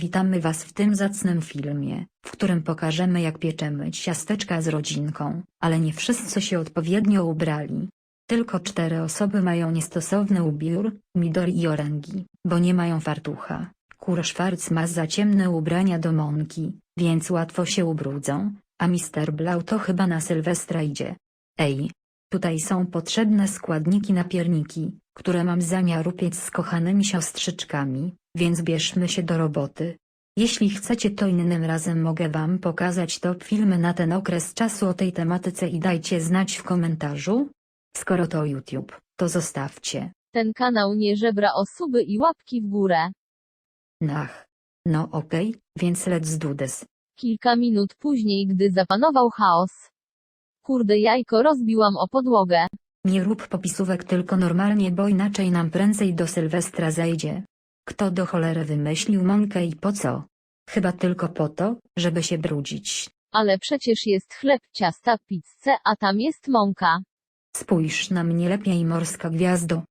Witamy Was w tym zacnym filmie, w którym pokażemy jak pieczemy ciasteczka z rodzinką, ale nie wszyscy się odpowiednio ubrali. Tylko cztery osoby mają niestosowny ubiór, Midori i Oręgi, bo nie mają fartucha. Kur Schwarz ma za ciemne ubrania do mąki, więc łatwo się ubrudzą, a Mr. Blau to chyba na Sylwestra idzie. Ej! Tutaj są potrzebne składniki na pierniki, które mam zamiar upiec z kochanymi siostrzyczkami, więc bierzmy się do roboty. Jeśli chcecie to innym razem mogę wam pokazać top filmy na ten okres czasu o tej tematyce i dajcie znać w komentarzu. Skoro to YouTube, to zostawcie. Ten kanał nie żebra o suby i łapki w górę. Nach. No okej, więc let's do this. Kilka minut później, gdy zapanował chaos. Kurde jajko rozbiłam o podłogę. Nie rób popisówek tylko normalnie, bo inaczej nam prędzej do Sylwestra zajdzie. Kto do cholery wymyślił mąkę i po co? Chyba tylko po to, żeby się brudzić. Ale przecież jest chleb, ciasta, pizzę, a tam jest mąka. Spójrz na mnie lepiej morska gwiazdo.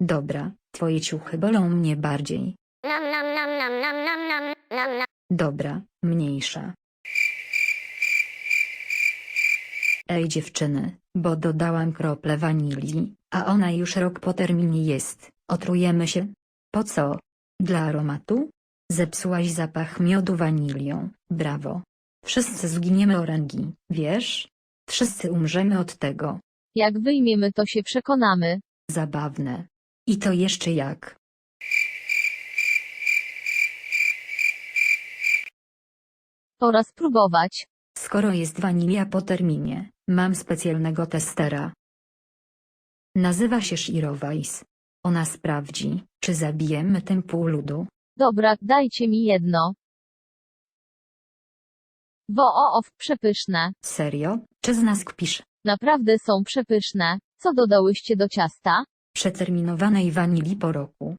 Dobra, twoje ciuchy bolą mnie bardziej. Dobra, mniejsza. Ej dziewczyny, bo dodałam krople wanilii, a ona już rok po terminie jest. Otrujemy się? Po co? Dla aromatu? Zepsułaś zapach miodu wanilią, brawo. Wszyscy zginiemy oręgi, wiesz? Wszyscy umrzemy od tego. Jak wyjmiemy to się przekonamy. Zabawne. I to jeszcze jak. Pora spróbować. Skoro jest wanilia po terminie, mam specjalnego testera. Nazywa się Shirowais. Ona sprawdzi, czy zabijemy tym pół ludu. Dobra, dajcie mi jedno. Wo o of, przepyszne. Serio? Czy z nas kpisz? Naprawdę są przepyszne. Co dodałyście do ciasta? Przeterminowanej wanilii po roku.